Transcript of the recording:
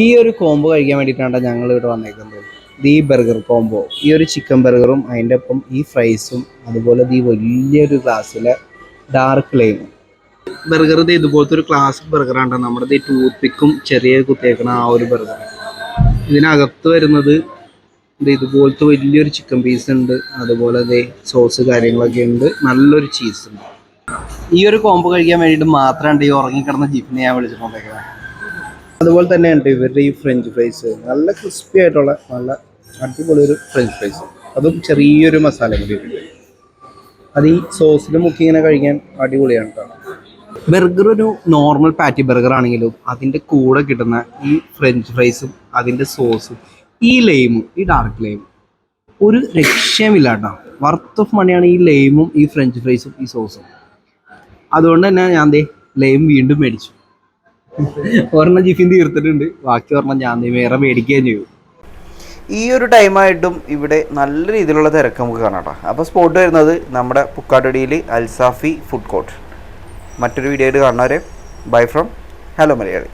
ഈ ഒരു കോംബോ കഴിക്കാൻ വേണ്ടിയിട്ടാണ് ഞങ്ങൾ ഇവിടെ വന്നേക്കുന്നത്. ഈ ബർഗർ കോംബോ ഈ ഒരു ചിക്കൻ ബർഗറും അതിന്റെ ഒപ്പം ഈ ഫ്രൈസും അതുപോലെ ഈ വലിയൊരു ഗ്ലാസ്സിലെ ഡാർക്ക് ലൈമും ബർഗർ ഇത് ഇതുപോലത്തെ ഒരു ക്ലാസിക് ബർഗറാണ് നമ്മുടെ ഈ ടൂത്ത് പിക്കും ചെറിയ കുത്തിയേക്കണ ആ ഒരു ബർഗർ ഇതിനകത്ത് വരുന്നത് ഇത് ഇതുപോലത്തെ വലിയൊരു ചിക്കൻ പീസ് ഉണ്ട് അതുപോലെ ഇതേ സോസ് കാര്യങ്ങളൊക്കെ ഉണ്ട് നല്ലൊരു ചീസ് ഉണ്ട്. ഈ ഒരു കോംബോ കഴിക്കാൻ വേണ്ടിയിട്ട് മാത്രമാണ് ഈ ഉറങ്ങിക്കിടന്ന ജിഫിനെ ഞാൻ വിളിച്ചിട്ടുണ്ടെങ്കിൽ അതുപോലെ തന്നെ ഉണ്ട് ഇവരുടെ ഈ ഫ്രഞ്ച് ഫ്രൈസ് നല്ല ക്രിസ്പി ആയിട്ടുള്ള നല്ല അടിപൊളി ഒരു ഫ്രഞ്ച് ഫ്രൈസ് അതും ചെറിയൊരു മസാല കൂടി അത് ഈ സോസിൽ മുക്കി ഇങ്ങനെ കഴിക്കാൻ അടിപൊളിയാണ് ബർഗർ ഒരു നോർമൽ പാറ്റി ബർഗർ ആണെങ്കിലും അതിന്റെ കൂടെ കിട്ടുന്ന ഈ ഫ്രഞ്ച് ഫ്രൈസും അതിന്റെ സോസും ഈ ലെയിമും ഈ ഡാർക്ക് ലൈമും ഒരു രക്ഷയുമില്ല കേട്ടോ വർത്ത് ഓഫ് മണിയാണ് ഈ ലെയിമും ഈ ഫ്രഞ്ച് ഫ്രൈസും ഈ സോസും അതുകൊണ്ട് തന്നെ ഞാൻ ദേ ലൈം വീണ്ടും മേടിച്ചു. ഒരെണ്ണം ജിഫിൻ തീർത്തിട്ടുണ്ട്. ബാക്കി ഒരെണ്ണം ഞാൻ വേറെ മേടിക്കുകയും ചെയ്യും. ഈ ഒരു ടൈമായിട്ടും ഇവിടെ നല്ല രീതിയിലുള്ള തിരക്ക് നമുക്ക് കാണാം കേട്ടോ അപ്പോൾ സ്പോട്ട് വരുന്നത് നമ്മുടെ പുക്കാട്ടടിയിൽ അൽസാഫി ഫുഡ് കോർട്ട് മറ്റൊരു വീഡിയോ ആയിട്ട് കാണുന്നവരെ ബൈ ഫ്രം ഹലോ മലയാളി.